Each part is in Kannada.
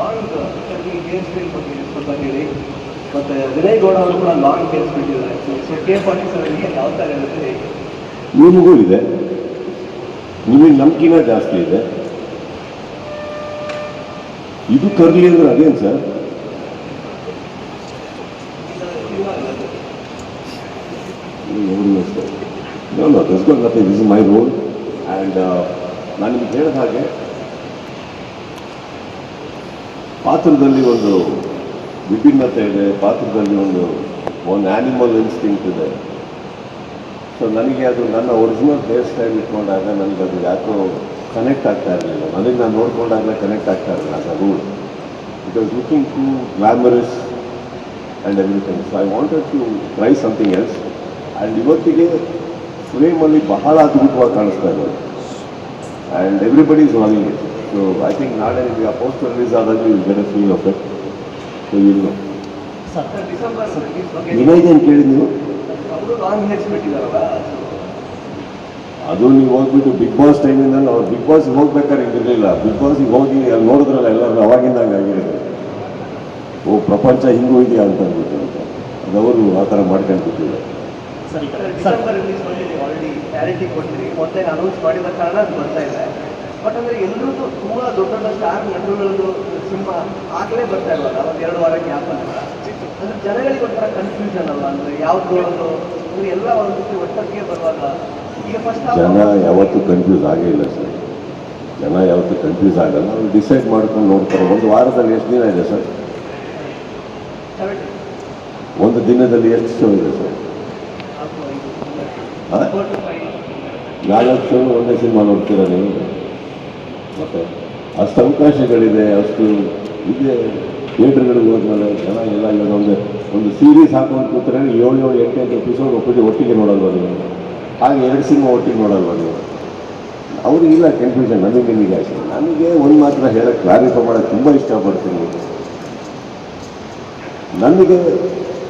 ಲಾಂಗ್ ಗೇಮ್ ಸ್ಪೀಡ್ ಬಗ್ಗೆ ಸ್ವಲ್ಪ ಹೇಳಿ. ಮತ್ತು ವಿನಯ್ ಗೌಡ ಅವರು ಕೂಡ ಲಾಂಗ್ ಗೇಮ್ ಬಿಟ್ಟಿದ್ದಾರೆ ಸೊ ಕೆ ಸರ್ ಸೆವೆನ್ಗೆ ಯಾವ ಥರ ಇರುತ್ತೆ ಹೇಗೆ ನಿಮಗೂ ಇದೆ. ನಿಮಗೆ ನಂಬಿಕೆನ ಜಾಸ್ತಿ ಇದೆ. ಇದು ಕರ್ಲಿ ಅಂದ್ರೆ ಅದೇನು sir? No no this is my role and ನಾನು ನಿಮ್ಗೆ ಹೇಳಿದ ಹಾಗೆ ಪಾತ್ರದಲ್ಲಿ ಒಂದು ವಿಭಿನ್ನತೆ ಇದೆ, ಪಾತ್ರದಲ್ಲಿ ಒಂದು ಒಂದು ಆ್ಯನಿಮಲ್ ಇನ್ಸ್ಟಿಂಕ್ಟ್ ಇದೆ. ಸೊ ನನಗೆ ಅದು ನನ್ನ ಒರಿಜಿನಲ್ ಹೇರ್ ಸ್ಟೈಲ್ ಇಟ್ಕೊಂಡಾಗ ನನಗೆ ಅದು ಯಾಕೋ ಕನೆಕ್ಟ್ ಆಗ್ತಾ ಇರಲಿಲ್ಲ. ನನಗೆ ನಾನು ನೋಡ್ಕೊಂಡಾಗಲೇ ಕನೆಕ್ಟ್ ಆಗ್ತಾ ಇರಲಿಲ್ಲ ಅದು role it was looking to glamorous and everything so I wanted to try something else and ಇವತ್ತಿಗೆ ಫ್ರೇಮಲ್ಲಿ ಬಹಳ ಅದ್ಭುತವಾಗಿ ಕಾಣಿಸ್ತಾ ಇದೆ. And everybody is wowing it so I think ನಾಳೆ ನಿಮಗೆ ಆ ಪೋಸ್ಟರ್ ರಿಲೀಸ್ ಆದಾಗ ನೀವು get feel of it so December release ಬಗ್ಗೆ ವಿನಯ್ದೇನು ಕೇಳಿದ್ ನೀವು? ಅದು. ನೀವು ಹೋಗ್ಬಿಟ್ಟು ಬಿಗ್ ಬಾಸ್ ಟೈಮಿಂದ ಅವ್ರು ಬಿಗ್ ಬಾಸ್ಗೆ ಹೋಗ್ಬೇಕಾದ್ರೆ ಇರಲಿಲ್ಲ. ಬಿಗ್ ಬಾಸ್ಗೆ ಹೋಗಿ ಅಲ್ಲಿ ನೋಡಿದ್ರಲ್ಲ ಎಲ್ಲರೂ ಅವಾಗಿಂದ ಹಂಗಾಗಿರೋದು ಓ ಪ್ರಪಂಚ ಹಿಂಗೂ ಇದೆಯಾ ಅಂತ ಅಂದ್ಬಿಟ್ಟು ಅಂತ. ಅದು ಅವರು ಆ ಥರ ಮಾಡ್ಕೊಂಡ್ಬಿಟ್ಟಿಲ್ಲ ಸರಿ ಡಿಸೆಂಬರ್ ರಿಲೀಸ್ ಆಲ್ರೆಡಿ ಕ್ಲಾರಿಟಿ ಕೊಟ್ಟಿರಿ. ಮೊದಲೇ ಅನೌನ್ಸ್ ಮಾಡಿದ ಕಾರಣ ಅದು ಬರ್ತಾ ಇದೆ ಬಟ್ ಅಂದ್ರೆ ಎಲ್ಲರದ್ದು ತುಂಬ ದೊಡ್ಡ ದೊಡ್ಡ ಸ್ಟಾರ್ ನಟರುಗಳದ್ದು ಸಿನಿಮಾ ಆಗಲೇ ಬರ್ತಾ ಇಲ್ವಲ್ಲ? ಒಂದು ಎರಡು ವಾರ ಗ್ಯಾಪ್ ಅಂತ. ಅಂದ್ರೆ ಜನಗಳಿಗೆ ಒಂಥರ ಕನ್ಫ್ಯೂಷನ್ ಅಲ್ಲ ಅಂದ್ರೆ ಯಾವ್ದು ನೋಡೋದು ಅಂದ್ರೆ ಎಲ್ಲ ಒಂದು ರೀತಿ ಒಟ್ಟಕ್ಕೆ ಬರುವಾಗ ಈಗ ಫಸ್ಟ್ ಜನ ಯಾವತ್ತೂ ಕನ್ಫ್ಯೂಸ್ ಆಗೇ ಇಲ್ಲ ಸರ್. ಜನ ಯಾವತ್ತೂ ಕನ್ಫ್ಯೂಸ್ ಆಗಲ್ಲ. ಅವ್ರು ಡಿಸೈಡ್ ಮಾಡ್ಕೊಂಡು ನೋಡ್ತಾರೆ. ಒಂದು ವಾರದಲ್ಲಿ ಎಷ್ಟು ದಿನ ಇದೆ ಸರ್? ಒಂದು ದಿನದಲ್ಲಿ ಎಷ್ಟು ಶೋ ಇದೆ ಸರ್? ನಾಲ್ಕು ಶೋ ಒಂದೇ ಸಿನಿಮಾ ನೋಡ್ತೀರಾ ನೀವು? ಮತ್ತೆ ಅಷ್ಟು ಅವಕಾಶಗಳಿದೆ, ಅಷ್ಟು ಇದೆ. ಥಿಯೇಟ್ರ್ಗಳಿಗೆ ಹೋದ್ಮೇಲೆ ಜನ ಎಲ್ಲ ಇವಾಗ ಒಂದು ಒಂದು ಸೀರೀಸ್ ಹಾಕೊಂಡು ಕೂತ್ರೆ ಏಳು ಏಳು, ಎಂಟು ಎಂಟು ಎಪಿಸೋಡ್ ಒಪ್ಪಿಗೆ ಒಟ್ಟಿಗೆ ನೋಡಲ್ವ ನೀವು? ಹಾಗೆ ಎರಡು ಸಿನಿಮಾ ಒಟ್ಟಿಗೆ ನೋಡಲ್ವ ನೀವು? ಅವ್ರಿಗಿಲ್ಲ ಕನ್ಫ್ಯೂಷನ್ ನನಗೆ ನಿಮಗೆ ಅಷ್ಟೇ ನನಗೆ ಒಂದು ಮಾತ್ರ ಹೇಳಕ್ಕೆ ಕ್ಲಾರಿಫೈ ಮಾಡೋಕ್ಕೆ ತುಂಬ ಇಷ್ಟಪಡ್ತೀನಿ. ನನಗೆ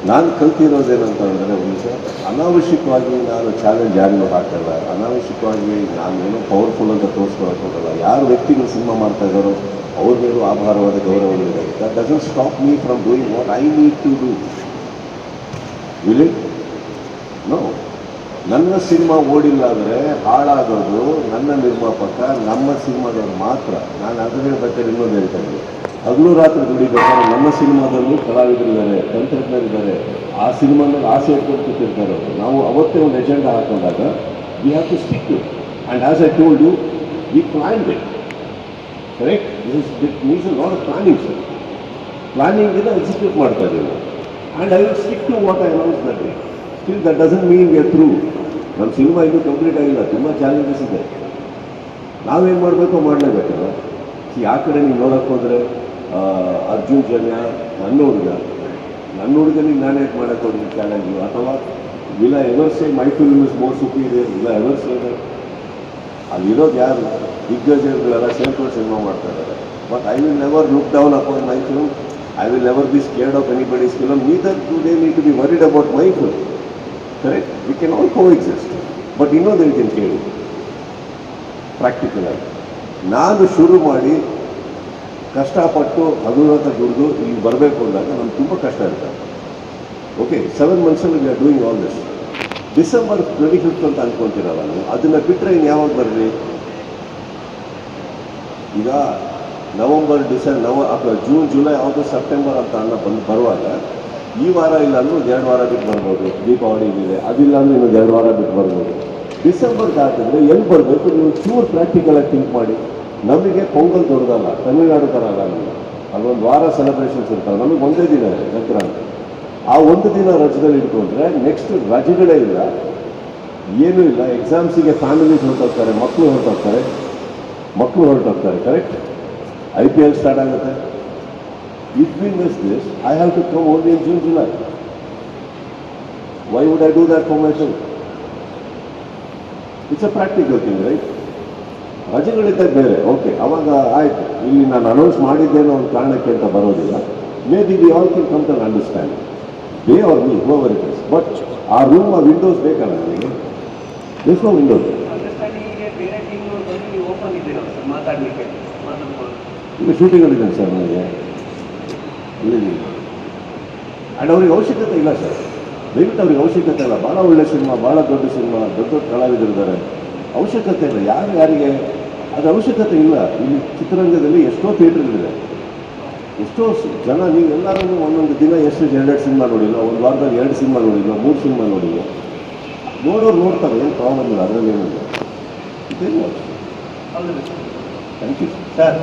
ನಾನು ಕಲ್ತಿರೋದೇನಂತ ಅಂದರೆ ಒಂದು ಅನಾವಶ್ಯಕವಾಗಿ ನಾನು ಚಾಲೆಂಜ್ ಯಾರಿಗೂ ಹಾಕಲ್ಲ. ಅನಾವಶ್ಯಕವಾಗಿ ನಾನು ಏನೋ ಪವರ್ಫುಲ್ ಅಂತ ತೋರಿಸ್ಕೊಳಕ್ಕೆ ಹೋಗಲ್ಲ ಯಾರು ವ್ಯಕ್ತಿಗಳು ಸಿನಿಮಾ ಮಾಡ್ತಾ ಇದ್ದಾರೋ ಅವ್ರ ಮೇಲೂ ಆಭಾರವಾದ ಗೌರವ ಇದೆ. That doesn't stop me from doing what I need to do will no ನನ್ನ ಸಿನಿಮಾ ಓಡಿಲ್ಲ ಅಂದರೆ ಹಾಳಾಗೋದು ನನ್ನ ನಿರ್ಮಾಪಕ, ನಮ್ಮ ಸಿನಿಮಾದವ್ರು ಮಾತ್ರ. ನಾನು ಅದನ್ನೇ ಬೇಕಾದ್ರೆ ಇನ್ನೊಂದು ಹೇಳ್ತಾ ಇದ್ದೀನಿ. ಹಗಲು ರಾತ್ರಿ ದುಡಿಬೇಕಾದ್ರೆ ನಮ್ಮ ಸಿನಿಮಾದಲ್ಲೂ ಕಲಾವಿದರಿದ್ದಾರೆ, ತಂತ್ರಜ್ಞರಿದ್ದಾರೆ. ಆ ಸಿನಿಮಾದಲ್ಲಿ ಆಸೆ ಇಟ್ಕೊಂಡು ಅವರು. ನಾವು ಅವತ್ತೇ ಒಂದು agenda ಹಾಕೊಂಡಾಗ we have to stick to and as I told you we plan it correct this that means lot of planning sir ಪ್ಲಾನಿಂಗಿಂದ execute ಮಾಡ್ತಾ ಇದ್ದೀವಿ and I will stick to what I announce that still that doesn't mean we through ನಮ್ಮ ಸಿನಿಮಾ ಇನ್ನೂ ಕಂಪ್ಲೀಟ್ ಆಗಿಲ್ಲ. ತುಂಬ ಚಾಲೆಂಜಸ್ ಇದೆ. ನಾವೇನು ಮಾಡಬೇಕೋ ಮಾಡಲೇಬೇಕಲ್ಲ ಯಾವ ಕಡೆ ನೀವು ನೋಡೋಕ್ಕೋದ್ರೆ ಅರ್ಜುನ್ ಜನ್ಯ ನನ್ನ ಹುಡುಗ. ನನ್ನ ಹುಡುಗನಿಗೆ ನಾನು ಯಾಕೆ ಮಾಡೋಕ್ಕೆ ಒಂದು ಚಾಲೆಂಜು ಅಥವಾ will I ever say my film is more superior will I ever say ಅಲ್ಲಿರೋದು ಯಾರು? ದಿಗ್ಗಜರುಗಳೆಲ್ಲ ಸೇರ್ಕೊಂಡು ಸಿನಿಮಾ ಮಾಡ್ತಾ but I will never look down upon my film I will never be scared of anybody's film neither to they need to be worried about my film correct we can all coexist but ಇನ್ನೊಂದು ಹೇಳ್ತೀನಿ ಕೇಳಿ. ಪ್ರಾಕ್ಟಿಕಲ್ ಆಗಿ. ನಾನು ಶುರು ಮಾಡಿ ಕಷ್ಟಪಟ್ಟು ಹಗುರತ ದುಡಿದು ಇಲ್ಲಿ ಬರಬೇಕು ಅಂದಾಗ ನಮ್ಗೆ ತುಂಬ ಕಷ್ಟ ಇರುತ್ತೆ. Okay seven ಮಂತ್ಸಲ್ಲಿ we are doing all this December twenty fifth ಅಂತ ಅನ್ಕೊಂತೀರಲ್ಲ ನೀವು? ಅದನ್ನು ಬಿಟ್ಟರೆ ಇನ್ನು ಯಾವಾಗ ಬರಲಿ ಈಗ ನವಂಬರ್ ಡಿಸೆಂಬರ್ ನವ, ಅಥವಾ ಜೂನ್, ಜುಲೈ, ಆಗಸ್ಟ್, ಸೆಪ್ಟೆಂಬರ್ ಅಂತ ಅನ್ನ ಬಂದು ಬರುವಾಗ ಈ ವಾರ ಇಲ್ಲ ಅಂದ್ರೆ ಎರಡು ವಾರ ಬಿಟ್ಟು ಬರ್ಬೋದು. ದೀಪಾವಳಿ ಇದೆ ಅದಿಲ್ಲ ಅಂದ್ರೆ ಇನ್ನೊಂದು ಎರಡು ವಾರ ಬಿಟ್ಟು ಬರ್ಬೋದು. ಡಿಸೆಂಬರ್ಗೆ ಹಾಕಿದ್ರೆ ಎಲ್ಲಿ ಬರಬೇಕು? ನೀವು ಚೂರು ಪ್ರಾಕ್ಟಿಕಲಾಗಿ ಥಿಂಕ್ ಮಾಡಿ. ನಮಗೆ ಪೊಂಗಲ್ ದೊಡ್ಡದಲ್ಲ, ತಮಿಳ್ನಾಡು ಥರ ಅಲ್ಲ ನಮಗೆ. ಅಲ್ಲೊಂದು ವಾರ ಸೆಲೆಬ್ರೇಷನ್ಸ್ ಇರ್ತಾರೆ ನಮಗೆ ಒಂದೇ ದಿನ ಇದೆ ಆ ಒಂದು ದಿನ ರಜದಲ್ಲಿ ಇಟ್ಕೊಂಡ್ರೆ ನೆಕ್ಸ್ಟ್ ರಜೆಗಳೇ ಇಲ್ಲ. ಏನೂ ಇಲ್ಲ ಎಕ್ಸಾಮ್ಸಿಗೆ ಫ್ಯಾಮಿಲೀಸ್ ಹೊರಟೋಗ್ತಾರೆ ಮಕ್ಕಳು ಹೊರಟೋಗ್ತಾರೆ. ಮಕ್ಕಳು ಹೊರಟೋಗ್ತಾರೆ correct I P L start ಆಗುತ್ತೆ. If been this this I have to come only in June July why would I do that for it's a practical thing right ರಜೆಗಳಿದ್ದಾಗ ಬೇರೆ. ಓಕೆ ಅವಾಗ ಆಯ್ತು. ಇಲ್ಲಿ ನಾನು ಅನೌನ್ಸ್ ಮಾಡಿದ್ದೇನೋ ಒಂದು ಕಾರಣಕ್ಕೆ ಅಂತ ಬರೋದಿಲ್ಲ. Maybe we all can come to understand bay are me over it is but ಆ ರೂಮ್ ಆ ವಿಂಡೋಸ್ ಬೇಕಲ್ಲ ನನಗೆ ಎಷ್ಟು ವಿಂಡೋಸ್ ಇಲ್ಲಿ ಶೂಟಿಂಗ್ ಸರ್ ನನಗೆ ಇಲ್ಲಿ ಆ್ಯಂಡ್ ಅವ್ರಿಗೆ ಅವಶ್ಯಕತೆ ಇಲ್ಲ ಸರ್. ದಯವಿಟ್ಟು ಅವ್ರಿಗೆ ಅವಶ್ಯಕತೆ ಇಲ್ಲ. ಭಾಳ ಒಳ್ಳೆ ಸಿನಿಮಾ ಭಾಳ ದೊಡ್ಡ ಸಿನಿಮಾ ದೊಡ್ಡ ದೊಡ್ಡ ಕಲಾವಿದರಿದ್ದಾರೆ ಅವಶ್ಯಕತೆ ಇಲ್ಲ ಯಾರು, ಯಾರಿಗೆ ಅದು ಅವಶ್ಯಕತೆ ಇಲ್ಲ. ಇಲ್ಲಿ ಚಿತ್ರರಂಗದಲ್ಲಿ ಎಷ್ಟೋ ಥಿಯೇಟ್ರ್ಗಳಿದೆ ಎಷ್ಟೋ ಜನ, ನೀವು ಎಲ್ಲರೂ ಒಂದೊಂದು ದಿನ ಎಷ್ಟು ಎರಡೆರಡು ಸಿನಿಮಾ ನೋಡಿಲ್ಲ ಒಂದು ವಾರದಲ್ಲಿ ಎರಡು ಸಿನಿಮಾ ನೋಡಿಲ್ಲ ಮೂರು ಸಿನಿಮಾ ನೋಡಿಲ್ಲ ನೋಡೋರು ನೋಡ್ತಾರೆ, ಏನು ಪ್ರಾಬ್ಲಮ್ ಇಲ್ಲ, ಅದರಲ್ಲಿ ಏನಿಲ್ಲ ಇದೇನು? Thank you sir